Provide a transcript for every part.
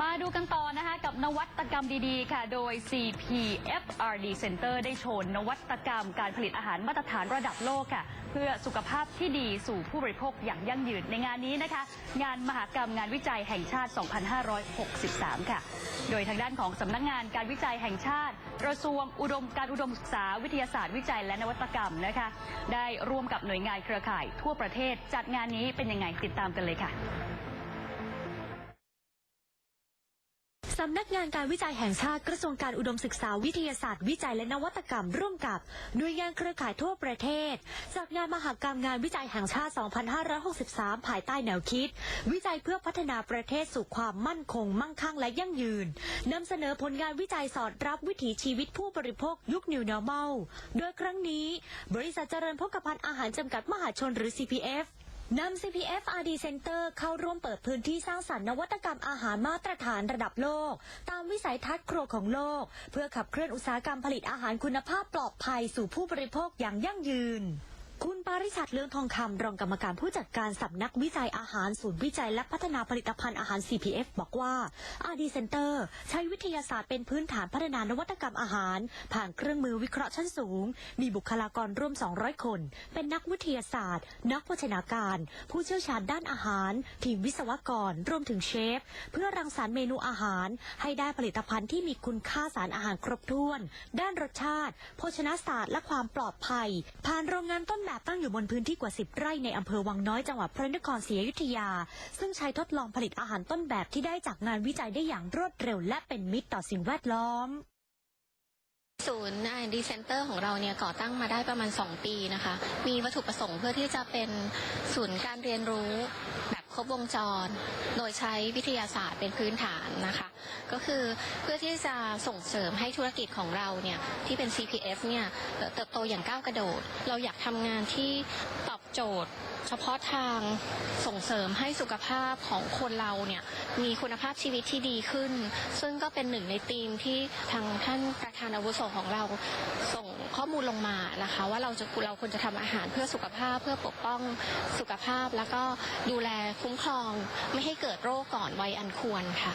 มาดูกันต่อนะคะกับนวัตกรรมดีๆ ค่ะ โดย CPFRD Center ได้โชว์นวัตกรรมการผลิตอาหารมาตรฐานระดับโลกค่ะ เพื่อสุขภาพที่ดีสู่ผู้บริโภคอย่างยั่งยืนในงานนี้นะคะ งานมหากรรมงานวิจัยแห่งชาติ 2563 ค่ะ โดยทางด้านของสำนักงานการวิจัยแห่งชาติ กระทรวงอุดมการอุดมศึกษาวิทยาศาสตร์วิจัยและนวัตกรรมนะคะ ได้ร่วมกับหน่วยงานเครือข่ายทั่วประเทศจัดงานนี้เป็นยังไงติดตามกันเลยค่ะ สำนักงานการวิจัยแห่งชาติกระทรวงการอุดมศึกษาวิทยาศาสตร์วิจัยและนวัตกรรมร่วมกับหน่วยงานเครือข่ายทั่วประเทศ จากงานมหกรรมงานวิจัยแห่งชาติ 2563 ภายใต้แนวคิด วิจัยเพื่อพัฒนาประเทศสู่ความมั่นคง มั่งคั่งและยั่งยืนนำเสนอผลงานวิจัยสอดรับวิถีชีวิตผู้บริโภคยุค New Normal โดยครั้งนี้ บริษัทเจริญพกพันธ์อาหารจำกัดมหาชนหรือ CPF นำ CPF RD Center เข้าร่วมเปิดพื้นที่สร้างสรรค์นวัตกรรมอาหารมาตรฐานระดับโลก ตามวิสัยทัศน์ครัวของโลก เพื่อขับเคลื่อนอุตสาหกรรมผลิตอาหารคุณภาพปลอดภัยสู่ผู้บริโภคอย่างยั่งยืน ริชัดเลืองทองคำรองกรรมการผู้จัดการสำนักวิจัยอาหารศูนย์วิจัยและพัฒนาผลิตภัณฑ์อาหาร CPF บอกว่า RD Center ใช้วิทยาศาสตร์เป็นพื้นฐานพัฒนานวัตกรรมอาหาร ผ่านเครื่องมือวิเคราะห์ชั้นสูง มีบุคลากรร่วม 200 คน เป็นนักวิทยาศาสตร์ นักโภชนาการ ผู้เชี่ยวชาญด้านอาหาร ทีมวิศวกรรวมถึงเชฟ เพื่อรังสรรค์เมนูอาหาร ให้ได้ผลิตภัณฑ์ที่มีคุณค่าสารอาหารครบถ้วน ด้านรสชาติ โภชนาศาสตร์และความปลอดภัย ผ่านโรงงานต้นแบบตั้งอยู่บนพื้นที่กว่า 10 ไร่ในอำเภอวังน้อยจังหวัดพระนครศรีอยุธยา ซึ่งใช้ทดลองผลิตอาหารต้นแบบที่ได้จากงานวิจัยได้อย่างรวดเร็ว และเป็นมิตรต่อสิ่งแวดล้อมศูนย์ดีเซนเตอร์ของเราเนี่ยก่อตั้งมาได้ประมาณ 2 ปีนะคะ มีวัตถุประสงค์เพื่อที่จะเป็นศูนย์การเรียนรู้แรบวงจร โดยใช้วิทยาศาสตร์เป็นพื้นฐานนะคะ ก็คือเพื่อที่จะส่งเสริมให้ธุรกิจของเราเนี่ยที่เป็น CPF เนี่ยเอ่อเติบโตอย่างก้าวกระโดด เราอยากทำงานที่ตอบโจทย์ เฉพาะทางส่งเสริมให้สุขภาพของคนเราเนี่ยมีคุณภาพชีวิตที่ดีขึ้น ซึ่งก็เป็นหนึ่งในธีมที่ทางท่านประธานอาวุโสของเราส่งข้อมูลลงมานะคะ ว่าเราจะเราควรจะทำอาหารเพื่อสุขภาพเพื่อปกป้องสุขภาพ แล้วก็ดูแลคุ้มครองไม่ให้เกิดโรคก่อนวัยอันควรค่ะ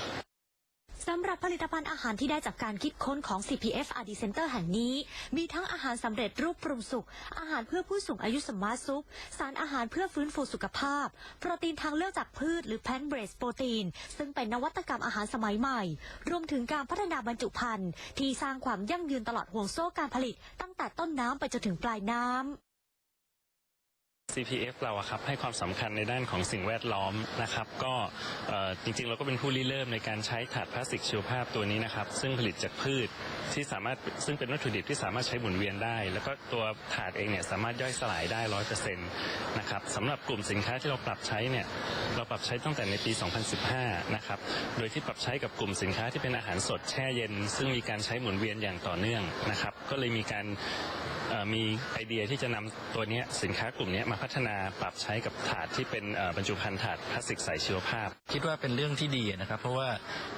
สำหรับผลิตภัณฑ์อาหารที่ได้จากการคิดค้นของ CPF RD Center แห่งนี้ มีทั้งอาหารสำเร็จรูปปรุงสุก อาหารเพื่อผู้สูงอายุสมาร์ทซุป สารอาหารเพื่อฟื้นฟูสุขภาพ โปรตีนทางเลือกจากพืชหรือแพนเบรสโปรตีน ซึ่งเป็นนวัตกรรมอาหารสมัยใหม่ รวมถึงการพัฒนาบรรจุภัณฑ์ที่สร้างความยั่งยืนตลอดห่วงโซ่การผลิต ตั้งแต่ต้นน้ำไปจนถึงปลายน้ำ CPF เราอะครับให้ความสำคัญในด้านของสิ่งแวดล้อมนะครับ ก็จริงๆ เราก็เป็นผู้ริเริ่มในการใช้ถาดพลาสติกชีวภาพตัวนี้นะครับ ซึ่งผลิตจากพืชที่สามารถซึ่งเป็นวัตถุดิบที่สามารถใช้หมุนเวียนได้ แล้วก็ตัวถาดเองเนี่ยสามารถย่อยสลายได้ร้อยเปอร์เซ็นต์นะครับสำหรับกลุ่มสินค้าที่เราปรับใช้เนี่ยเราปรับใช้ตั้งแต่ในปี 2015 นะครับโดยที่ปรับใช้กับกลุ่มสินค้าที่เป็นอาหารสดแช่เย็น ซึ่งมีการใช้หมุนเวียนอย่างต่อเนื่องนะครับ ก็เลยมีการ มีไอเดียที่จะนำตัวนี้สินค้ากลุ่มนี้มาพัฒนาปรับใช้กับถาดที่เป็นบรรจุภัณฑ์ถาดพลาสติกใสชีวภาพ คิดว่าเป็นเรื่องที่ดีนะครับ เพราะว่า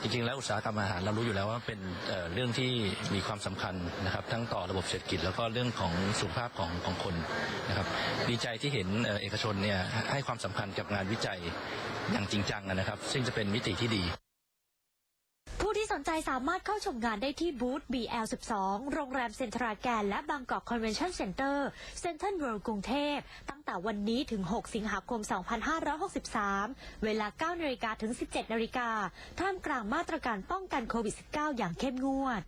จริงๆ แล้วอุตสาหกรรมอาหารเรารู้อยู่แล้วว่าเป็นเรื่องที่มีความสำคัญนะครับ ทั้งต่อระบบเศรษฐกิจแล้วก็เรื่องของสุขภาพของของคนนะครับดีใจที่เห็นเอกชนเนี่ยให้ความสำคัญกับงานวิจัยอย่างจริงจังนะครับ ซึ่งจะเป็นมิติที่ดี นใจสามารถเข้าชมงานได้ที่บูธ BL12 โรงแรมเซ็นทราแกนและบางกอกคอนเวนชั่นเซ็นเตอร์เซ็นทรัลเวิลด์กรุงเทพ ตั้งแต่วันนี้ถึง 6 สิงหาคม 2563 เวลา 9 นาฬิกาถึง 17 นาฬิกาท่ามกลางมาตรการป้องกันโควิด -19 อย่างเข้มงวด